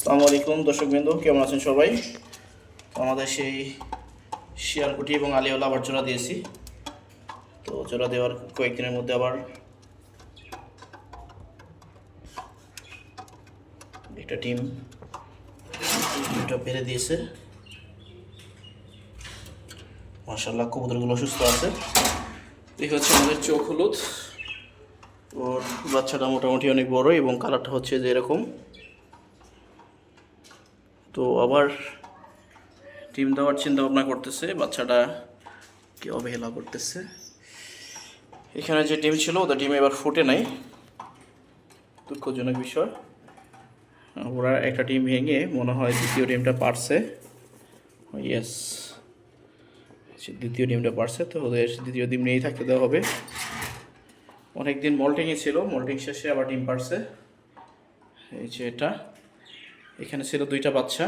আসসালামু আলাইকুম, দর্শকবৃন্দ, কেমন আছেন সবাই? আমাদের সেই শিয়ালকুটি এবং আলিওলা আবার জোড়া দিয়েছি। তো জোড়া দেওয়ার কয়েকদিনের মধ্যে আবার একটা টিম দুটো পেরে দিয়েছে। মার্শাল্লাহ কবুতরগুলো সুস্থ আছে। এই হচ্ছে আমাদের চোখ হলুদ। ওর বাচ্চাটা মোটামুটি অনেক বড় এবং কালারটা হচ্ছে যে এরকম। তো আবার টিম দেওয়ার চিন্তা ভাবনা করতেছে, বাচ্চাটা কে অবহেলা করতেছে। এখানে যে টিম ছিল, ওদের টিম এবার ফুটে নাই। দুঃখজনক বিষয়। ওরা একটা টিম ভেঙে মনে হয় দ্বিতীয় টিমটা পারছে। ইয়েস দ্বিতীয় টিমটা পারছে, তো ওদের দ্বিতীয় টিম নিয়েই থাকতে দেওয়া হবে। অনেকদিন মল্টিংয়ে ছিল, মল্টিং শেষে আবার টিম পারছে। এই যে এটা। এখানে ছিল দুইটা বাচ্চা।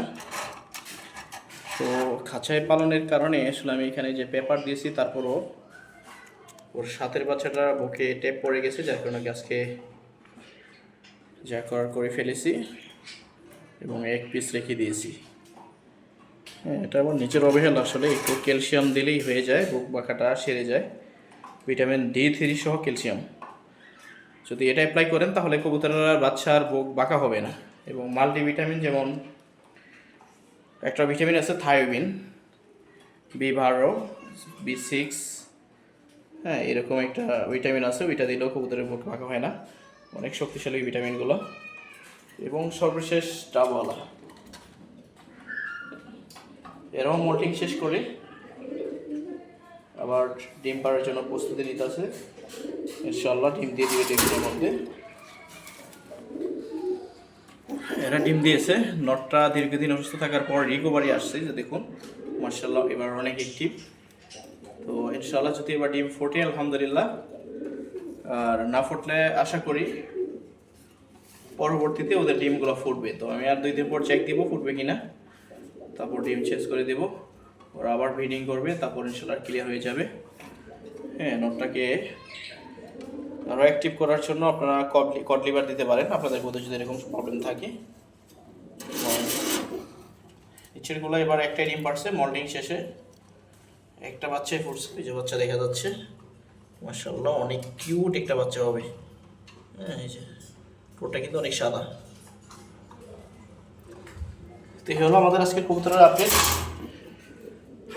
তো খাঁচায় পালনের কারণে আসলে আমি এখানে যে পেপার দিয়েছি, তারপরও ওর সাথের বাচ্চাটা বুকে টেপ পড়ে গেছে, যার কারণে আজকে যা করে ফেলেছি এবং এক পিস রেখে দিয়েছি। হ্যাঁ এটা আমার নিচের অবহেলা আসলে, একটু ক্যালসিয়াম দিলেই হয়ে যায়, বুক বাঁকাটা সেরে যায়। ভিটামিন ডি থ্রি সহ ক্যালসিয়াম। যদি এটা অ্যাপ্লাই করেন, তাহলে কবুতরের বাচ্চার বুক বাঁকা হবে না। এবং মাল্টিভিটামিন যেমন একটা ভিটামিন আছে থায়োবিন বি বারো, বি সিক্স হ্যাঁ এরকম একটা ভিটামিন আছে, ওইটা দিলেও কবুতরের বুক বাঁকা হয় না। অনেক শক্তিশালী ভিটামিনগুলো। এবং সর্বশেষ ডাবওয়ালা এরকম মোল্টিং শেষ করে। আবার ডিম পাড়ার জন্য প্রস্তুতি নিতে আছে। ইনশাল্লাহ ডিম দিয়ে দিবে ডিমের মধ্যে। এরা ডিম দিয়েছে। নটটা দীর্ঘদিন অসুস্থ থাকার পর রিকোভারি আসছে যে দেখুন। মার্শাল্লাহ এবার অনেক অ্যাক্টিভ তো ইনশাল্লাহ যদি এবার ডিম ফোটে, আলহামদুলিল্লাহ। আর না ফুটলে আশা করি পরবর্তীতে ওদের ডিমগুলো ফুটবে। তো আমি আর দুই দিন পর চেক দিব ফুটবে কিনা। তারপর ডিম চেঞ্জ করে দিব। ওরা আবার ব্রিডিং করবে, তারপর ইনশাল্লাহ ক্লিয়ার হয়ে যাবে। হ্যাঁ নটটাকে আরও অ্যাক্টিভ করার জন্য আপনারা কডলি কডলিভার দিতে পারেন। আপনাদের মধ্যে যদি এরকম প্রবলেম থাকে ইচ্ছেরগুলো এবার একটাই ডিম পারছে মল্টিং শেষে। একটা বাচ্চাই ফুটছে এই যে বাচ্চা দেখা যাচ্ছে। মার্শাল্লাহ অনেক কিউট একটা বাচ্চা হবে। হ্যাঁ এই যে ঠোঁটটা কিন্তু অনেক সাদা। তো হলো আমাদের আজকে কবুতরের আপডেট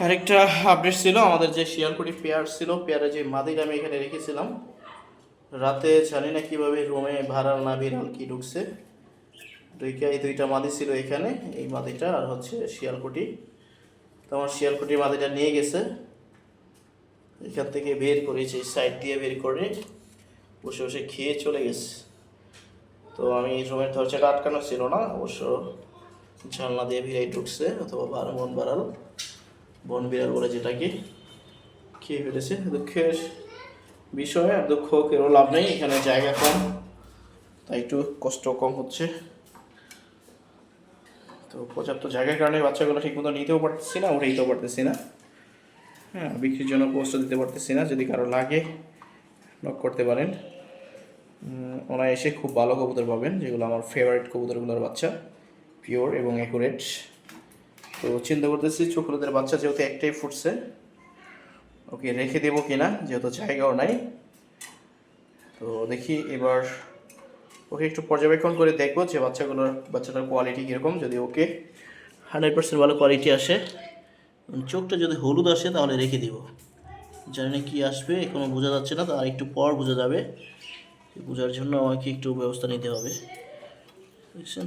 আরেকটা আপডেট ছিল, আমাদের যে শিয়ালকুড়ি পেয়ার ছিল পেয়ারে যে মাদির আমি এখানে রেখেছিলাম। রাতে জানি না কীভাবে রুমে ভাড়াল না বিড়াল কি ঢুকছে। দুইটা এই দুইটা মাদি ছিল এখানে, এই মাদিটা আর হচ্ছে শিয়ালকুটি। তো আমার শিয়ালকুটি মাদিটা নিয়ে গেছে। এখান থেকে বের করেছে সাইড দিয়ে বের করে বসে বসে খেয়ে চলে গেছে। তো আমি রুমের দরজাটা আটকানো ছিল না, অবশ্য জানলা দিয়ে ভিড়াই ঢুকছে, অথবা বার বন বাড়াল। বন বিড়াল বলে যেটাকে, খেয়ে ফেলেছে। দুঃখের বিষয়, আর দুঃখ কেউ লাভ নেই, এখানে জায়গা কম, তাই একটু কষ্ট কম হচ্ছে। তো পর্যাপ্ত জায়গার কারণে বাচ্চাগুলো ঠিকমতো নিতেও পারতেছি না উঠাইতেও পারতেছি না। হ্যাঁ বিক্রির জন্য পোস্ট দিতে পারতেছি না, যদি কারও লাগে নক করতে পারেন। ওনারা এসে খুব ভালো কবুতর পাবেন, যেগুলো আমার ফেভারিট কবুতরগুলোর বাচ্চা পিওর এবং অ্যাকুরেট তো চিন্তা করতেছি চোখলুদের বাচ্চা যেহেতু একটাই ফুটছে ওকে, রেখে দেবো কিনা যেহেতু জায়গাও নাই। তো দেখি এবার ওকে একটু পর্যবেক্ষণ করে দেখব যে বাচ্চাগুলোর, বাচ্চাটার কোয়ালিটি কীরকম, যদি ওকে হান্ড্রেড পার্সেন্ট ভালো কোয়ালিটি আসে। চোখটা যদি হলুদ আসে, তাহলে রেখে দিব। জানি না কী আসবে, এখনও বোঝা যাচ্ছে না তার একটু পর বোঝা যাবে। বোঝার জন্য আমাকে একটু ব্যবস্থা নিতে হবে। বুঝছেন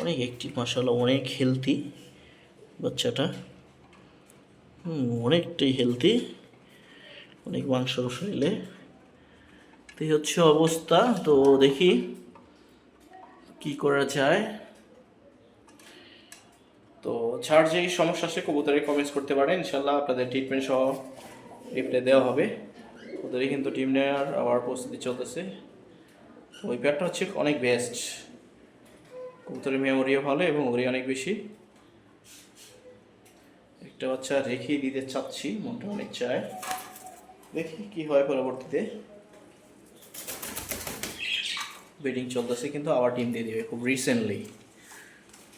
অনেক অ্যাক্টিভ মাসাল্লাহ অনেক হেলদি বাচ্চাটা। অনেকটাই হেলদি অনেক মাংস শরীরে তো এই হচ্ছে অবস্থা। তো দেখি কি করা যায়। তো ছাড় যেই সমস্যা আছে কবুতরে কমেন্টস করতে পারেন। ইনশাল্লাহ আপনাদের ট্রিটমেন্ট সহ রিপ্লাই দেওয়া হবে। ওদেরই কিন্তু টিম নেওয়ার আবার প্রস্তুতি চলতেছে। ওই প্যাডটা হচ্ছে অনেক বেস্ট কবুতরের মেমোরিও ভালো এবং ওরই অনেক বেশি। একটা বাচ্চা রেখেই দিতে চাচ্ছি, মনটা অনেক চায়। দেখি কি হয় পরবর্তীতে। ব্রিডিং চলতেছে কিন্তু আবার টিম দিয়ে দেবে খুব রিসেন্টলি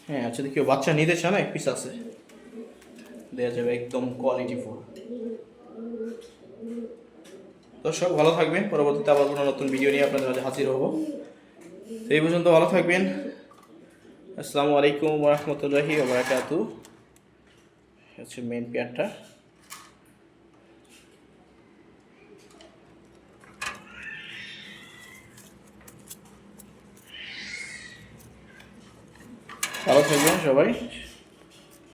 হ্যাঁ যদি কেউ বাচ্চা নিতে চান এক পিস আছে। দেওয়া যাবে একদম কোয়ালিটি ফুল দর্শক, ভালো থাকবেন। পরবর্তীতে আবার কোনো নতুন ভিডিও নিয়ে আপনাদের মাঝে হাজির হব। এই পর্যন্ত ভালো থাকবেন। আসসালামু আলাইকুম রহমতুল্লাহি ওবরাকাতু হচ্ছে মেন পেয়ারটা ভালো থাকবেন সবাই।